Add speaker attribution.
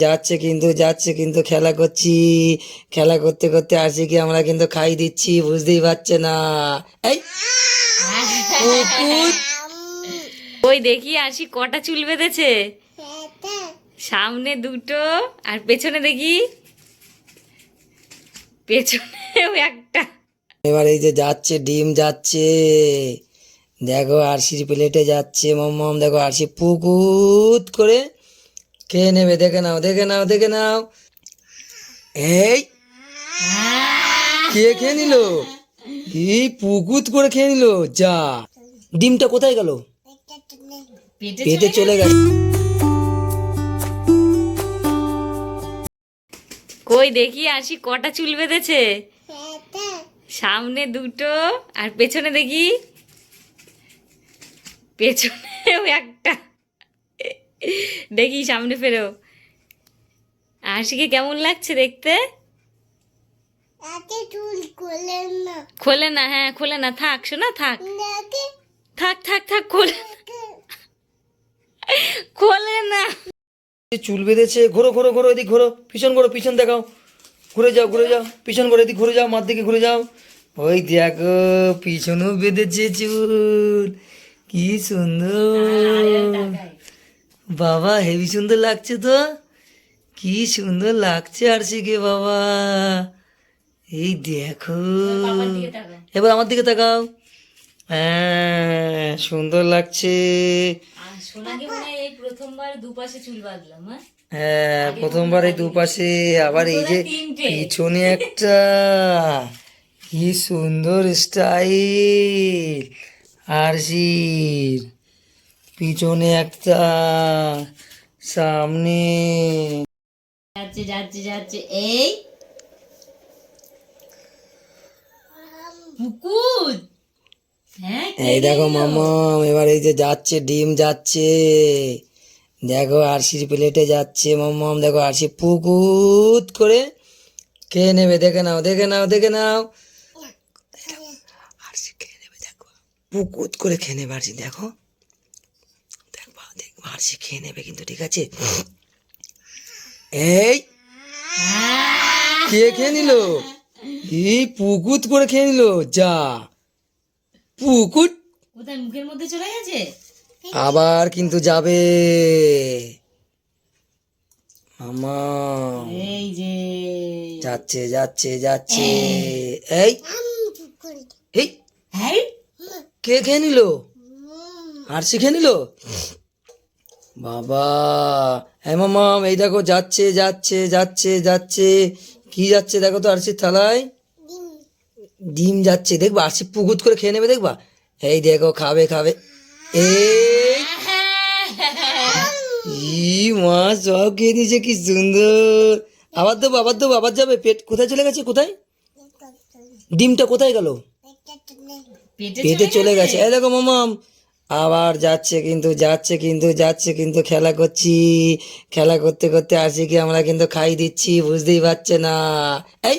Speaker 1: যাচ্ছে কিন্তু যাচ্ছে কিন্তু খেলা করছি। খেলা করতে করতে আসি কি আমরা কিন্তু খাই দিচ্ছি বুঝতেই পারছে না। এই
Speaker 2: ওই দেখি আসি কটা চুল বেঁধেছে। সামনে দুটো আর পেছনে দেখি। পেছনেও একটা।
Speaker 1: এবার এই যে যাচ্ছে ডিম যাচ্ছে। দেখো আরসির প্লেটে যাচ্ছে মম দেখো আরসি পুকুত করে খেয়ে নেবে? দেখে নাও দেখে নাও দেখে নাও। এই! কে খেয়ে নিল? এই পুকুত করে খেয়ে নিল? যা। ডিমটা কোথায় গেল?
Speaker 2: পেটে
Speaker 1: পেটে চলে গেল।
Speaker 2: কই দেখি আসি কটা চুল বেঁধেছে? সামনে দুটো আর পেছনে দেখি। পেছনেও একটা। দেখি সামনে ফেরো। আশিকে কেমন লাগছে দেখতে? খোলে না। হ্যাঁ খোলে না। থাক শোনা থাক। থাক থাক থাক খোলে না। খোলে না।
Speaker 1: চুল বেঁধেছে ঘোরো ঘোরো ঘোরো এদিক ঘোরো পিছন ঘোরো পিছন দেখাও। ঘুরে যাও ঘুরে যাও পিছন ঘুরে এদিক ঘুরে যাও মার দিকে ঘুরে যাও। ওই দেখো পিছনেও বেঁধেছে চুল কি সুন্দর। বাবা হেভি সুন্দর লাগছে তো। কি সুন্দর লাগছে আর শিখে বাবা। এই দেখো। এবার আমার দিকে তাকাও। হ্যাঁ সুন্দর লাগছে।
Speaker 2: আর হয় হ্যাঁ?
Speaker 1: হ্যাঁ প্রথমবার এই দুপাশে। আবার এই যে পিছনে একটা। কি সুন্দর স্টাইল। আরশির। পিছনে একটা সামনে।
Speaker 2: যাচ্ছে যাচ্ছে যাচ্ছে। এই। পুকুর হ্যাঁ
Speaker 1: এই দেখো মামাম এবার এই যে যাচ্ছে ডিম যাচ্ছে। দেখো আরশির প্লেটে যাচ্ছে মামাম দেখো আরশি পুকুত করে। খেয়ে নেবে? দেখে নাও দেখে নাও দেখে নাও। আরশি খেয়ে নেবে? দেখো পুকুত করে খেয়ে নেবে আরশি? দেখো। আরশি খেয়ে নেবে কিন্তু ঠিক আছে? এই! কে খেয়ে নিল? এই পুকুত করে খেয়ে নিল? যা। পুকুট
Speaker 2: কোথায়? মুখের মধ্যে চলে গেছে?
Speaker 1: আবার কিন্তু যাবে। মামা।
Speaker 2: এই যে।
Speaker 1: যাচ্ছে যাচ্ছে যাচ্ছে। এই! এই! কে খেয়ে নিল? আর শিখে নিল? বাবা। হ্যাঁ মামাম এই দেখো যাচ্ছে যাচ্ছে যাচ্ছে যাচ্ছে। কি যাচ্ছে দেখো তো আরসির থালায়? ডিম। যাচ্ছে দেখবা আরসি পুকুত করে খেয়ে নেবে দেখবা? এই দেখো খাবে খাবে। এই ই মাছ সব খেয়ে নিয়েছে কি সুন্দর। আবার দেবো আবার দেবো আবার যাবে। পেট কোথায় চলে গেছে কোথায়? ডিমটা কোথায় গেল?
Speaker 2: পেটে
Speaker 1: পেটে চলে গেছে। এই দেখো মামাম আবার যাচ্ছে কিন্তু যাচ্ছে কিন্তু যাচ্ছে কিন্তু, খেলা করছি। খেলা করতে করতে আসি কি আমরা কিন্তু খাই দিচ্ছি, বুঝতেই পারছে না। এই